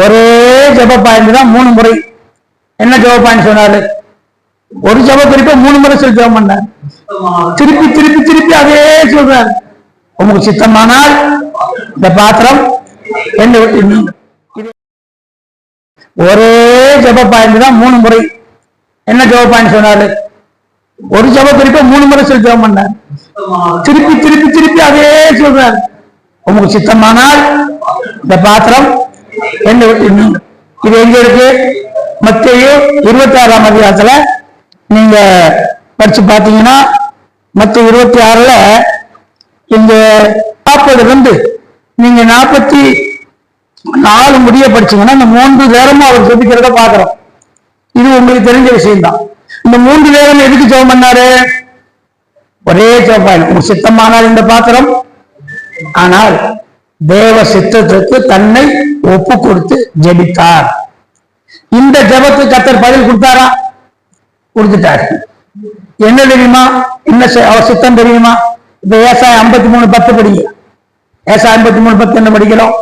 ஒரே ஜெப பாயிண்ட் தான் மூணு முறை. என்ன ஜப பாயிண்ட் சொன்னாரு? ஒரு ஜப குறிப்பை மூணு முறை சொல்லி ஜபம் பண்ணார். திருப்பி திருப்பி திருப்பி அதே சொல்றாரு. உங்களுக்கு சித்தமானால் இந்த பாத்திரம் என்ன விட்டு ஒரே ஜப பாயிண்ட் தான் மூணு முறை. என்ன ஜப பாயிண்ட் சொன்னாரு? ஒரு ஜப குறிப்பை மூணு முறை சொல்லி ஜபம் பண்ணார். திருப்பி திருப்பி திருப்பி அதே சொல்றாரு. உங்களுக்கு சித்தமானால் இந்த பாத்திரம் என்ன இது எங்க இருக்கு? மத்திய இருபத்தி ஆறாம் அதிகாரத்துல நீங்க படிச்சு பாத்தீங்கன்னா மத்திய இருபத்தி ஆறுல இந்த நாற்பதுல இருந்து நீங்க நாற்பத்தி நாலு முடிய படிச்சீங்கன்னா இந்த மூன்று நேரமும் அவர் ஜெபிக்கிறத பாக்குறோம் இது உங்களுக்கு தெரிஞ்ச விஷயம்தான். இந்த மூன்று நேரம் எதுக்கு ஜெபம் பண்ணாரு? ஒரே ஜெபம். சித்தமானால் இந்த பாத்திரம். ஆனால் தேவ சித்தத்திற்கு தன்னை ஒப்பு கொடுத்து ஜெபித்தார். இந்த ஜெபத்துக்கு கத்தர் பதில் கொடுத்தாரா? கொடுத்துட்டாரு. என்ன தெரியுமா? என்ன செ- அவர் சித்தம் தெரியுமா? இப்ப ஏசாய் ஐம்பத்தி மூணு பத்து படிங்க. ஏசாய் ஐம்பத்தி மூணு பத்து என்ன படிக்கிறோம்?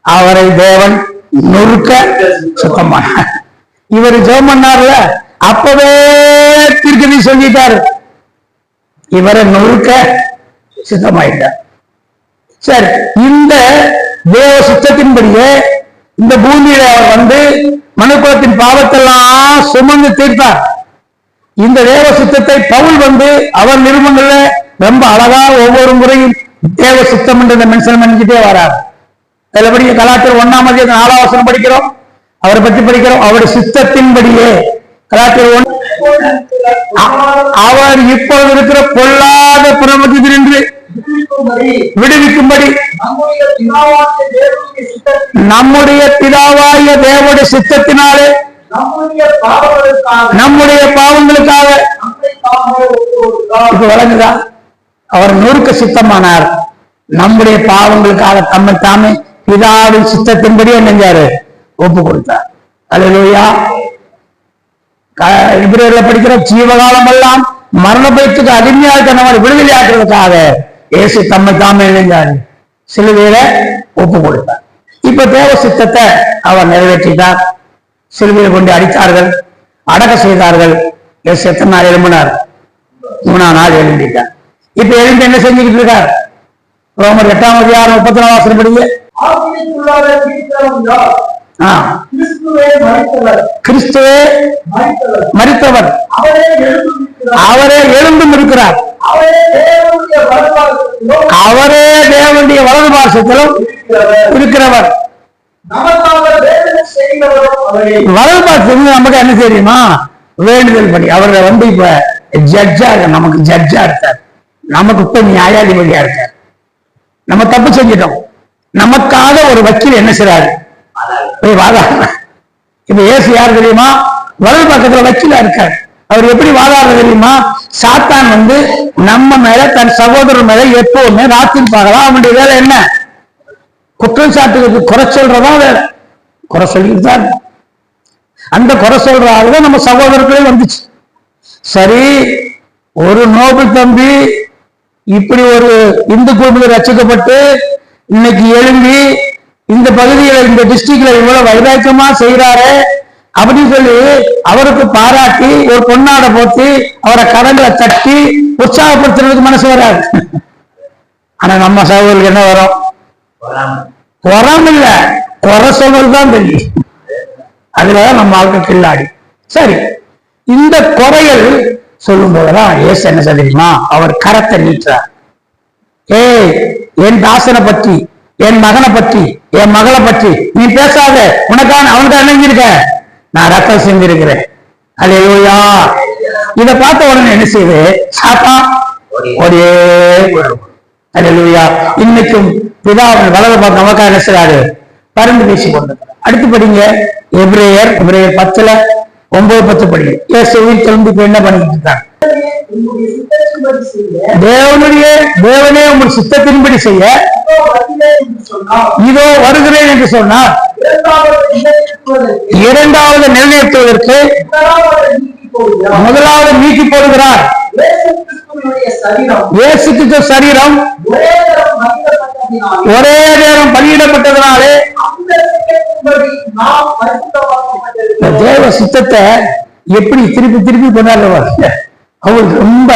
அவரை தேவன் நொறுக்க சுத்தமானார். இவர் ஜெபம் பண்ணார்ல அப்பவே திருக்கதி சொல்லிட்டாரு. இவரை நொறுக்க சித்தமாயிட்டார். சரி இந்த தேவ சித்தத்தின்படியே இந்த பூமியில அவர் வந்து மனுக்குலத்தின் பாவத்தெல்லாம் சுமந்து தீர்த்தார். இந்த தேவ சித்தத்தை பவுல் வந்து அவர் நிறுவனங்கள்ல ரொம்ப அழகா ஒவ்வொரு முறையும் தேவ சித்தம் என்ற மென்ஷன் பண்ணிக்கிட்டே வரார். அதுல படிக்க கலாச்சாரம் ஒன்னாம் அதிகாரம் நாலாம் வசனம் படிக்கிறோம்? அவரை பற்றி படிக்கிறோம். அவருடைய சித்தத்தின்படியே கலாச்சாரம் ஒன் அவர் இப்பொழுது இருக்கிற பொல்லாத பிரமதி நின்று விடுவிக்கும்படி நம்முடைய பிதாவாய தேவனுடைய சித்தத்தினாலே நம்முடைய பாவங்களுக்காக வழங்குதா அவர் நொறுக்க சித்தமானார். நம்முடைய பாவங்களுக்காக தம்மை தாமே பிதாவின் சித்தத்தின்படி என்னஞ்சாரு ஒப்பு கொடுத்தார் அல்லேலூயா இப்ரேல படிக்கிற ஜீவகாலம் எல்லாம் மரண பயத்துக்கு அடிமையாக தன்னவர் விடுதலை ஆக்குறதுக்காக இயேசு தம்மை தாமே இணைஞ்சாரு சிலுவையில ஒப்பு கொடுத்தார். இப்ப தேவ சித்தத்தை அவர் நிறைவேற்றிட்டார் சிலுவையில் கொண்டு அடித்தார்கள். அடக்க செய்தார்கள். இயேசு எத்தனை நாள் எழும்பினார்? மூணாம் நாள் எழுந்திட்டார் இப்ப எழுந்து என்ன செஞ்சுக்கிட்டு இருக்கார்? ரோமர் எட்டாம் அதிகாரம் முப்பத்தி நாலு வாசனம் படிங்க. ஆவியினுள்ளாக இருக்கிறவன் யார்? ஆ, கிறிஸ்துவே எழுந்திருக்கிறார் அவரே எழுந்தும் இருக்கிறார். அவரே தேவனுடைய வலது பாசத்திலும் இருக்கிறவர். வலது பாசத்துக்கு நமக்கு என்ன தெரியுமா? வேண்டுதல் படி. அவரை வந்து இப்ப ஜட்ஜா நமக்கு ஜட்ஜா இருக்கார். நமக்கு இப்ப நியாயாதிபதியா இருக்கார். நம்ம தப்பு செஞ்சிட்டோம். நமக்காக ஒரு வக்கீல் என்ன செய்றாரு? போய் வாதாடுற இப்ப ஏசு யார் தெரியுமா? வலது பக்கத்துல வக்கீலா இருக்கார். அவர் எப்படி வாதாடுற தெரியுமா? சாத்தான் வந்து நம்ம மேல தன் சகோதரர் மேல எப்பவுமே ராத்திரி பார்க்கலாம். அவனுடைய வேலை என்ன? குற்றம் சாட்டுக்கு குறை சொல்றதா வேலை? குறை சொல்லிட்டு தான் அந்த குறை சொல்ற ஆளுதான் நம்ம சகோதரர்களே வந்துச்சு. சரி ஒரு நோபல் தம்பி இப்படி ஒரு இந்து குடும்பத்தில் ரசிக்கப்பட்டு இன்னைக்கு எழும்பி இந்த பகுதியில இந்த டிஸ்ட்ரிக்ட்ல இவ்வளவு வைராக்கியமா செய்யறாரு அப்படின்னு சொல்லி அவருக்கு பாராட்டி ஒரு பொன்னாடை போட்டு அவரை கடங்களை தட்டி உற்சாகப்படுத்துறதுக்கு மனசு வராது. ஆனா நம்ம சகோதரருக்கு என்ன வரும்? குறம் இல்ல குறை சொல்றது தான் தெரியும். அதுலதான் நம்ம ஆளுக்கு கில்லாடி. சரி. இந்த குறைகள் சொல்லும் போதுதான் ஏசு என்ன தெரியுமா? அவர் கரத்தை நீட்டுறார். ஏய் என் தாசனை பற்றி என் மகனை பற்றி என் மகளை பற்றி நீ பேசாத. உனக்கான அவனுக்கு அணைஞ்சிருக்க நான் ரத்தம் செஞ்சிருக்கிறேன். அல்லேலூயா. இத பார்த்த உடனே என்ன செய்யுது சாத்தா ஒரே அல்லேலூயா. இன்னைக்கும் பிதாவின் வலது பார்த்து நமக்காக என்ன செய்றாரு பறந்து பேசி கொண்டிருக்கிறார். அடுத்து படிங்க. எப்ரேயர் எப்ரேயர் பத்துல ஒன்பது பத்து படிங்க. இயேசு உயிர் திரும்பி என்ன பண்ணிட்டு இருக்காங்க தேவனுடைய தேவனே உங்கள் சித்தத்தின்படி செய்ய. இதோ வருகிறேன் என்று சொன்னார். இரண்டாவது நிலைநிறுத்துவதற்கு முதலாவது நீக்கி போடுகிறார். இயேசு சரீரம் கிறிஸ்து சரீரம் ஒரே நேரம் பலியிடப்பட்டதனாலே தேவ சித்தத்தை எப்படி திருப்பி திருப்பி கொண்டாடுவார்? அவருக்கு ரொம்ப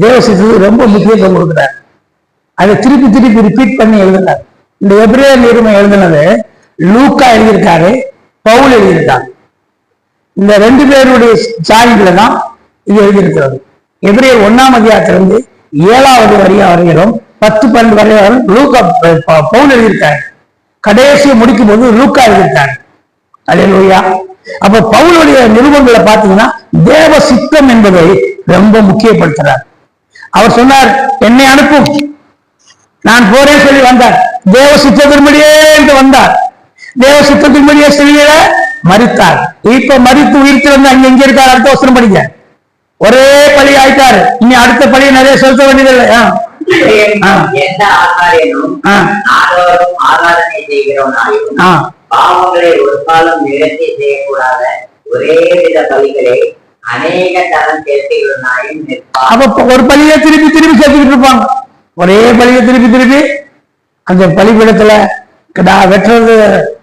தேவ ரொம்ப முக்கியத்துவம் கொடுக்குறார். அதை திருப்பி திருப்பி ரிப்பீட் பண்ணி எழுதினார் இந்த எப்ரே நிறுவனம் எழுதினது லூக்கா எழுதியிருக்காரு பவுல் எழுதியிருக்காரு. இந்த ரெண்டு பேருடைய சாயில தான் இது எழுதியிருக்கிறது. எபிரேயர் ஒண்ணாம் அதிகாரத்திலிருந்து ஏழாவது வரியா வரையிலும் பத்து பன்னெண்டு வரை லூக்கா ப- பவுல் எழுதியிருக்காரு. கடைசியை முடிக்கும் போது லூக்கா எழுதியிருக்காரு. அல்லேலூயா. அப்ப பவுலுடைய நிருபங்களை பார்த்தீங்கன்னா தேவ சித்தம் என்பதை ரொம்ப முக்கியப்படுத்துறார். அவர் சொன்னார் என்னை அனுப்பும் நான் போறேன் சொல்லி வந்தார். தேவ சித்தத்தின்படியே என்று வந்தார். தேவ சித்தத்தின்படியே சிலுவையில மறித்தார் இப்ப மறித்து உயிர்த்து வந்து அங்க எங்க இருக்கார்? அடுத்த வசனம் படிங்க. ஒரே பழி ஆயிட்டாரு. இனி அடுத்த பழியை நிறைய செலுத்த வேண்டியதில்லை. எந்த ஆசாரியனும் ஆராதனை செய்கிறவனாயும். பாவங்களை ஒரு காலம் நிகழ்ச்சி செய்யக்கூடாத ஒரே வித பலிகளை அநேக தரம் நிற்பான் அப்ப ஒரு பழியை திருப்பி திருப்பி சேர்த்துக்கிட்டு இருப்பாங்க. ஒரே பழியை திருப்பி திருப்பி அந்த பலிபீடத்துல கிடா வெட்டுறது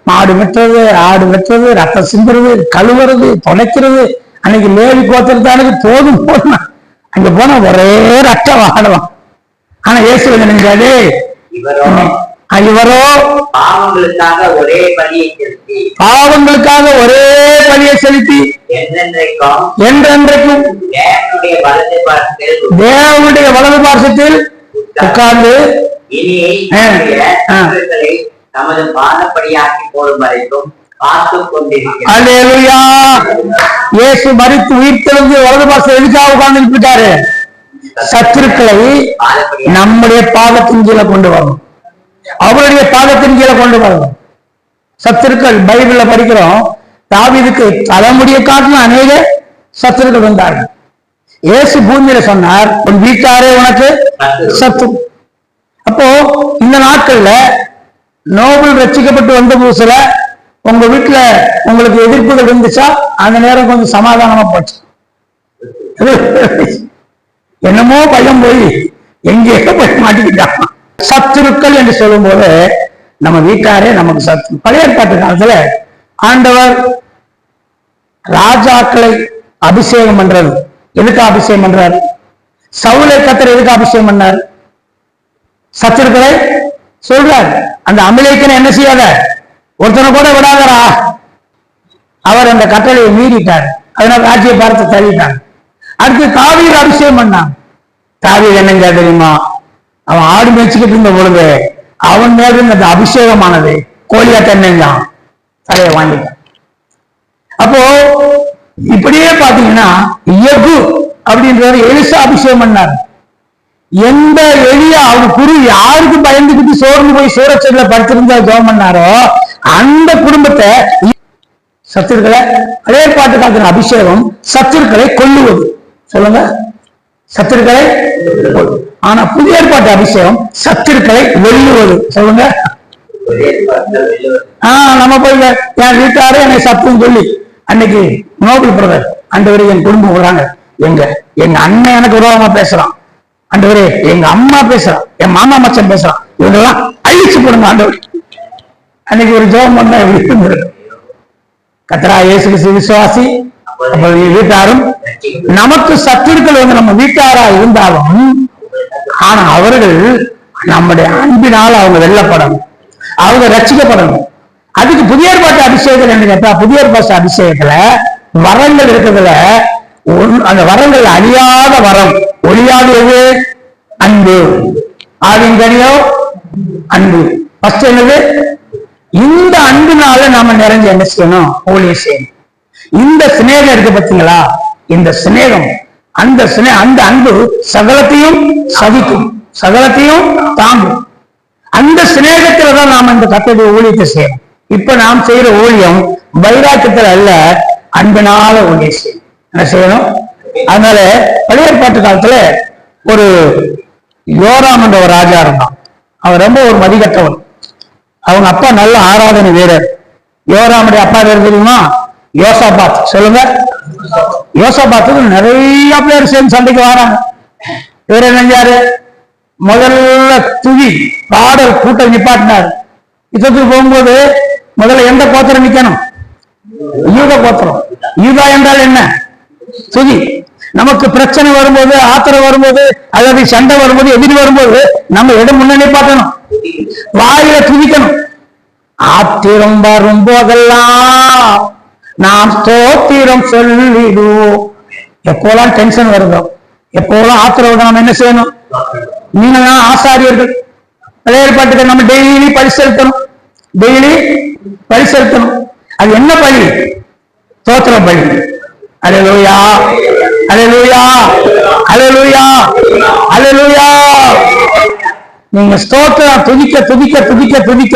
மாடு வெட்டுறது ஆடு வெட்டுறது ரத்தம் சிந்துறது கழுவுறது துடைக்கிறது அன்னைக்கு லேவி கோத்திரத்தானுக்கு போதும் போதும் அங்க போனா ஒரே ரத்தம் ஆடலாம் ஆனா இயேசு வந்து நினைச்சாரு இவரோ இவரோ பாவங்களுக்காக ஒரே பலியை செலுத்தி. பாவங்களுக்காக ஒரே பலியை செலுத்தி என்றென்றைக்கும் என்றென்றைக்கும் தேவனுடைய வலது பார்த்தில் தேவனுடைய வலது பார்சத்தில் உட்கார்ந்து இனி தமது பாதப்படியாக்கி போடும் வரைக்கும் இயேசு மறித்து உயிர்த்தெழுந்து வலது பாசம் எதுக்காக உட்கார்ந்துட்டு இருக்காரு சத்துருக்களை நம்முடைய பாதத்தின் கீழே கொண்டு வரணும். அவருடைய பாதத்தின் கீழே கொண்டு வரணும் சத்துருக்கள் பைபிள்ல படிக்கிறோம் தாவிதுக்கு தலைமுடிய காட்டிலும் அநேக சத்துருக்கள் வந்தார்கள். இயேசு பூமியில சொன்னார் உன் வீட்டாரே உனக்கு சத்து. அப்போ இந்த நாட்கள்ல நோபல் ரச்சிக்கப்பட்டு வந்த புதுசுல உங்க வீட்டுல உங்களுக்கு எதிர்ப்புகள் இருந்துச்சா? அந்த நேரம் கொஞ்சம் சமாதானமா போச்சு. என்னமோ பயம் போய் எங்கேயோ போய் மாட்டிக்கிட்டான். சத்துருக்கள் என்று சொல்லும்போது நம்ம வீட்டாரே நமக்கு சத்து. பழைய ஏற்பாட்டு காலத்துல ஆண்டவர் ராஜாக்களை அபிஷேகம் பண்றது எதுக்கு அபிஷேகம் பண்றாரு? சவுலை கத்தர் எதுக்கு அபிஷேகம் பண்ணார்? சத்துருக்களை சொல்றார். அந்த அமிலேக்கனை என்ன செய்யாத? ஒருத்தனை கூட விடாதரா அவர் அந்த கட்டளையை மீறிட்டார். அதனால ராஜ்ய பாரத்தை தள்ளிட்டார். அடுத்து காவிரி அபிஷேகம் பண்ணான். தாவீர் என்னங்க தெரியுமா? அவன் ஆடு மேய்ச்சிக்கிட்டு இருந்த பொழுது அவன் மேல இருந்த அபிஷேகமானது கோழியா தென்னஞ்சான் தலையை வாங்கிட்டான் அப்போ இப்படியே பாத்தீங்கன்னா எகு அப்படின்றவர் எலிசா அபிஷேகம் பண்ணார். எந்த எளிய அவர் குரு யாருக்கு பயந்துக்கிட்டு சோர்ந்து போய் சூரச்செடில படுத்திருந்தா ஜோம் பண்ணாரோ அந்த குடும்பத்தை சத்துருக்களை பழைய பாட்டு காக்கிற அபிஷேகம் சத்துருக்களை கொல்லுவது. சொல்லுங்க. சத்துருக்களை கொல்லுவது. ஆனா புதிய ஏற்பாட்டு அபிஷேகம் சத்துருக்களை வெல்லுவது. சொல்லுங்க. ஒரே ஆஹ் நம்ம போய் என் வீட்டாரு என்னை சத்துன்னு சொல்லி அன்னைக்கு நோபல் பிரதர் அண்டவரே என் குடும்பம் வராங்க. எங்க? எங்க அண்ணன் எனக்கு உருவமா பேசுறான். அண்டவரே எங்க அம்மா பேசுறான். என் மாமா மச்சன் பேசுறான். இவங்கெல்லாம் அழிச்சு போடுங்க ஆண்டவர். அன்னைக்கு ஒரு ஜெபம் பண்ண எப்படி இருந்தது? கத்ரா இயேசு கிறிஸ்து விசுவாசி வீட்டாரும் நமக்கு சத்துருக்கள் வந்து நம்ம வீட்டாரா இருந்தாலும் ஆனா அவர்கள் நம்முடைய அன்பினால் அவங்க வெல்லப்படணும். அவங்க ரசிக்கப்படணும். அதுக்கு புதிய ஏற்பாட்டு அபிஷேகம் என்ன கேட்டா புதிய ஏற்பாட்டு அபிஷேகத்துல வரங்கள் இருக்கிறதுல ஒன்- அந்த வரங்கள் அழியாத வரம். ஒழியாதது அன்பு. ஆவின் கனியோ? அன்பு. ஃபர்ஸ்ட் என்னது? இந்த அன்பினால நாம நிறைஞ்சு என்ன செய்யணும்? ஊழியம் செய்யணும். இந்த சிநேகம் இருக்கு பாத்தீங்களா? இந்த சிநேகம் அந்த சினே அந்த அன்பு சகலத்தையும் சதிக்கும் சகலத்தையும் தாங்கும். அந்த சிநேகத்துல தான் நாம இந்த கத்தோடைய ஊழியத்தை செய்யணும் இப்ப நாம் செய்யற ஊழியம் வைராக்கியத்துல அல்ல அன்பினால ஊழியம் செய்யணும் என்ன செய்யணும்? அதனால பழைய காலத்துல ஒரு யோராம் என்ற ஒரு ராஜா இருந்தான். அவன் ரொம்ப ஒரு மதிக்கட்டவன் அவங்க அப்பா நல்ல ஆராதனை வீரர். யோராமுடைய அப்பா பேர் தெரியுமா? யோசாபாத். சொல்லுங்க. யோசாபாத்துக்கு நிறைய பேர் சேர்ந்து சண்டைக்கு வராங்க. இவர் என்னஞ்சாரு முதல்ல துதி பாடல் கூட்டம் நிப்பாட்டினார். யுத்தத்துக்கு போகும்போது முதல்ல எந்த கோத்திரம் நிக்கணும்? யூத கோத்திரம். யூதா என்றால் என்ன? துதி நமக்கு பிரச்சனை வரும்போது ஆத்திரம் வரும்போது அல்லது சண்டை வரும்போது எதிரி வரும்போது நம்ம இடம் முன்னணி பார்க்கணும் வாயில துதிக்கணும் ஆத்திரம் வரும் போதெல்லாம் நாம் ஸ்தோத்திரம் சொல்லிடுவோம் எப்போலாம் டென்ஷன் வருதோ எப்போலாம் ஆத்திரம் நம்ம என்ன செய்யணும்? நீங்க தான் ஆசாரியர்கள் விளையாட்டுக்கு நம்ம டெய்லி பரிசெலுத்தணும். டெய்லி பரிசெலுத்தணும். அது என்ன பழி தோத்திர பழி அலையலூயா அலையலூயா அலையலூயா அலையலூயா நீங்க ஸ்தோத்திரம் துதிக்க துதிக்க துதிக்க துதிக்க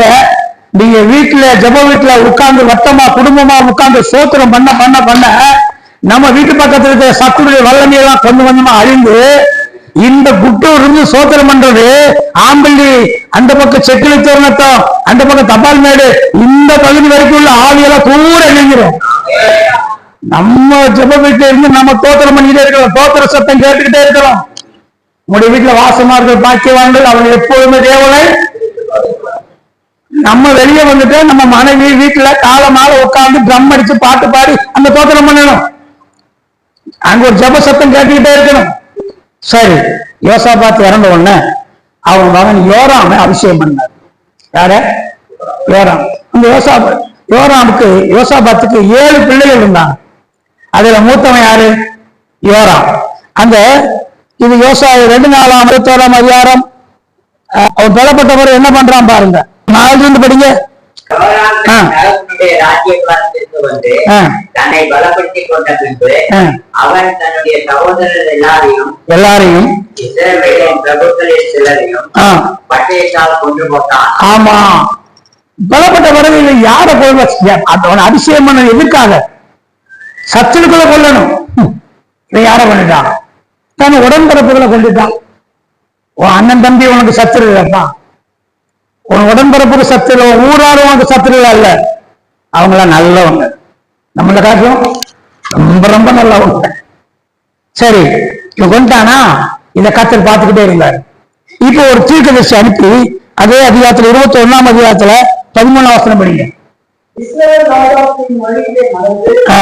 நீங்க வீட்டுல ஜெப வீட்டுல உட்கார்ந்து வட்டமா குடும்பமா உட்கார்ந்து சோத்திரம் பண்ண பண்ண பண்ண நம்ம வீட்டு பக்கத்துல இருக்கிற சத்துடைய வல்லமையெல்லாம் கொஞ்சம் கொஞ்சமா அழிந்து இந்த குட்டூர் இருந்து சோத்திரம் பண்றது ஆம்பள்ளி அந்த பக்கம் செக்கிலி தோரணத்தம் அந்த பக்கம் தபால் மேடு இந்த பகுதி வரைக்கும் உள்ள ஆவியெல்லாம் கூட இணைஞ்சிரும். நம்ம ஜெப வீட்டுல இருந்து நம்ம தோத்திரம் பண்ணிட்டே இருக்கிறோம் தோத்திர சத்தம் கேட்டுக்கிட்டே இருக்கிறோம். உங்களுடைய வீட்டுல வாசமா இருக்கிற பாக்கியவான்கள் அவங்க எப்போதுமே தேவனை நம்ம வெளியே வந்துட்டு நம்ம மனைவி வீட்டுல கால மாலை உட்காந்து ட்ரம் அடிச்சு பாட்டு பாடி அந்த தோத்திரம் பண்ணணும். அங்க ஒரு ஜப சத்தம் கேட்டுக்கிட்டே இருக்கணும். சரி யோசா பார்த்து இறந்த உடனே அவன் மகன் யோராம அபிஷேகம் பண்ணார். யார? யோராம். அந்த யோசா யோராமுக்கு யோசாபாத்துக்கு ஏழு பிள்ளைகள் இருந்தாங்க. அதுல மூத்தவன் யாரு? யோராம். அந்த இது யோசா ரெண்டு நாளாம் இருபத்தோராம் அதிகாரம் அவன் பெறப்பட்ட பிறகு என்ன பண்றான் பாருங்க. நாலு இருந்து படிங்க எல்லாரையும் ஆமா. பலப்பட்ட இவன் யாரை கொள்ள அபிஷேகம் பண்ண எதுக்காக? சத்துருக்களை கொல்லணும். ஹம். இவன் யாரை பண்ணிட்டான் தன் உடன்பிறப்புகளை கொண்டுட்டான் உன் அண்ணன் தம்பி உனக்கு சத்துரு உன் உடன்பிறப்புக்கு சத்துரு உன் ஊராரு உனக்கு சத்துரு அல்ல. அவங்களாம் நல்லவங்க. நம்மள காட்டிலும் ரொம்ப ரொம்ப நல்லவங்க. சரி இவன் கொண்டானா இத கத்தர் பார்த்துக்கிட்டே இருந்தார். இப்போ ஒரு தீர்க்கதரிசி அனுப்பி அதே அதிகாரத்துல இருபத்தி ஒண்ணாம் அதிகாரத்துல படிங்க. ராஜாவின் வழியிலே நடந்து ஆ,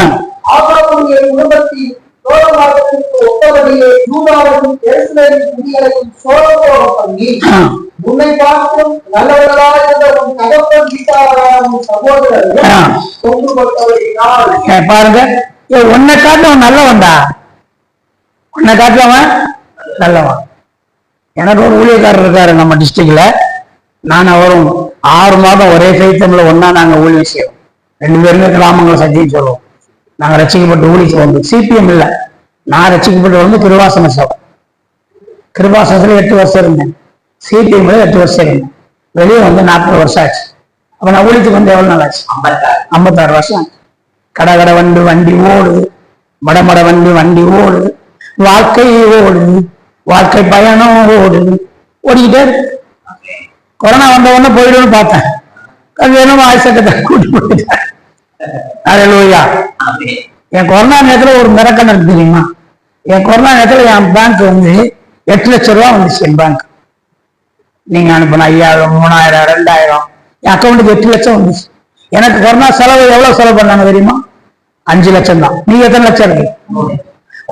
ஆகாவுடைய குடும்பத்தின் ஒத்தபடியே யூதாவையும் எருசலேமின் குடிகளையும் சோழபோகம் பண்ணி உன்னை பார்த்தும் நல்லவர்களாக இருந்த உன் தகப்பன் சகோதரர்கள் பாருங்க உன்னை நல்லவன்டா. உன்னை காட்டிலவன் நல்லவன். எனக்கு ஒரு ஊழியக்காரர் இருக்காரு நம்ம டிஸ்ட்ரிக்ட்ல நான் அவரும் ஆறு மாதம் ஒரே கைத்தமிழ ஒண்ணா நாங்க ஊழியம் செய்வோம். ரெண்டு பேருமே கிராமங்களை சத்தியம் சொல்லுவோம். நாங்க ரசிக்கப்பட்டு ஊழியம் வந்து சிபிஎம் இல்ல. நான் ரசிக்கப்பட்டு வந்து கிருவாசன சபை. கிருபாசனத்துல எட்டு வருஷம் இருந்தேன். சிபிஎம்ல எட்டு வருஷம் இருந்தேன். வெளியே வந்து நாற்பது வருஷம் ஆச்சு. அப்ப நான் ஊழியத்துக்கு வந்து எவ்வளவு நாள் ஆச்சு? ஐம்பத்தாறு. ஐம்பத்தாறு வருஷம் கட கட வண்டி வண்டி ஓடுது. மடமட வண்டி வண்டி ஓடுது. வாழ்க்கை ஓடுது. வாழ்க்கை பயணம் ஓடுது. ஓடிக்கிட்டே இருக்கு. கொரோனா வந்த உடனே போயிடும்னு பார்த்தேன். அது வேணும் ஆயுசக்கத்தை கூட்டி போயிட்டேன். என் கொரோனா நேரத்துல ஒரு மிரக்கம் எனக்கு தெரியுமா? என் கொரோனா நேரத்துல என் பேங்க் வந்து எட்டு லட்சம் ரூபா வந்துச்சு என் பேங்க் நீங்க அனுப்பின ஐயாயிரம் மூணாயிரம் ரெண்டாயிரம். என் அக்கௌண்ட்டுக்கு எட்டு லட்சம் வந்துச்சு. எனக்கு கொரோனா செலவு எவ்வளவு செலவு பண்ணாங்க தெரியுமா? அஞ்சு லட்சம் தான். நீங்க எத்தனை லட்சம் இருக்கு?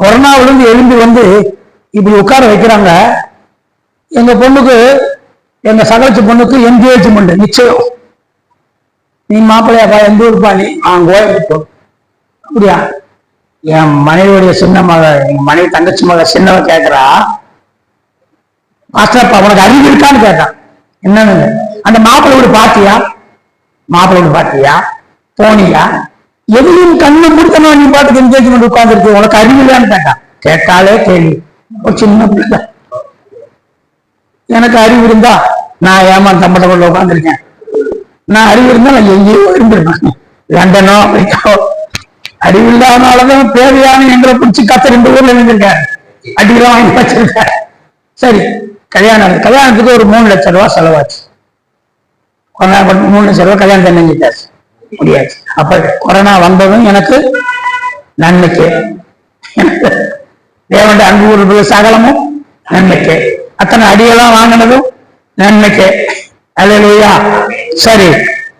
கொரோனாவிலிருந்து எழும்பி வந்து இப்படி உட்கார வைக்கிறாங்க. எங்க பொண்ணுக்கு எங்க சகலத்து பொண்ணுக்கு என்கேஜ்மெண்ட் நிச்சயம். நீ மாப்பிள்ளையாப்பா எந்த ஊருப்பா நீ? அவன் கோயம்புத்தூர் அப்படியா? என் மனைவியுடைய சின்ன மக எங்க மனைவி தங்கச்சி மக சின்னவ கேட்கறா மாஸ்டர்ப்பா உனக்கு அறிவு இருக்கான்னு கேட்டான் என்னன்னு? அந்த மாப்பிள்ளை வீடு பாத்தியா? மாப்பிள்ளை வீடு பாத்தியா? போனியா எதுவும் கண்ணு கொடுத்தனா நீ பாட்டுக்கு என்கேஜ்மெண்ட் உட்கார்ந்துருக்கு உனக்கு அறிவு இல்லையான்னு கேட்டான். கேட்டாலே கேள்வி. ஒரு சின்ன பிள்ளை. எனக்கு அறிவு இருந்தா நான் ஏமா தம்பட்டக்குள்ள உட்காந்துருக்கேன் நான் அறிவு இருந்தா நான் எங்கேயோ இருந்திருப்பேன். லண்டனோ அமெரிக்காவோ. அறிவு இல்லாதனாலதான் தேவையான எங்களை பிடிச்சி கத்த ரெண்டு ஊர்ல இருந்திருக்காரு. அடிலாம் வாங்கி வச்சிருக்காரு. சரி கல்யாணம். கல்யாணத்துக்கு ஒரு மூணு லட்சம் ரூபா செலவாச்சு. கொரோனா மூணு லட்சம் ரூபாய் கல்யாணம் செஞ்சுட்டாச்சு முடியாச்சு. அப்ப கொரோனா வந்ததும் எனக்கு நன்மைக்கு. எனக்கு தேவனுடைய அன்பு உறுப்பு சகலமும் நன்மைக்கு. அத்தனை அடியெல்லாம் வாங்கினதும் நன்மைக்கு. அல்லேலூயா சரி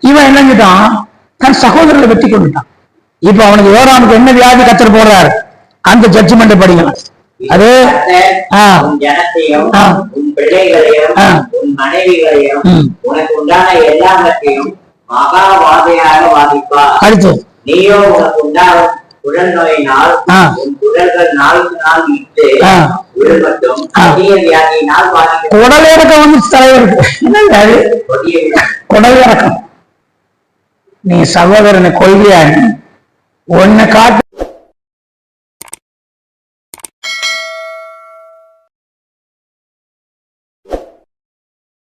இவன் என்ன செஞ்சுட்டான் தன் சகோதரர்களை வெட்டி கொண்டுட்டான். இப்ப அவனுக்கு யோராமுக்கு என்ன வியாதி கத்தர் போடுறாரு? அந்த ஜட்ஜ்மெண்ட் படிக்கலாம் அது அடுத்து. நீயோ உனக்கு உண்டாகும் குடல் குடல் இறக்கம் வந்து தலைவருக்கு குடல் இறக்கம். நீ சகோதரனை கொள்கையா நீ உன்னை காட்டு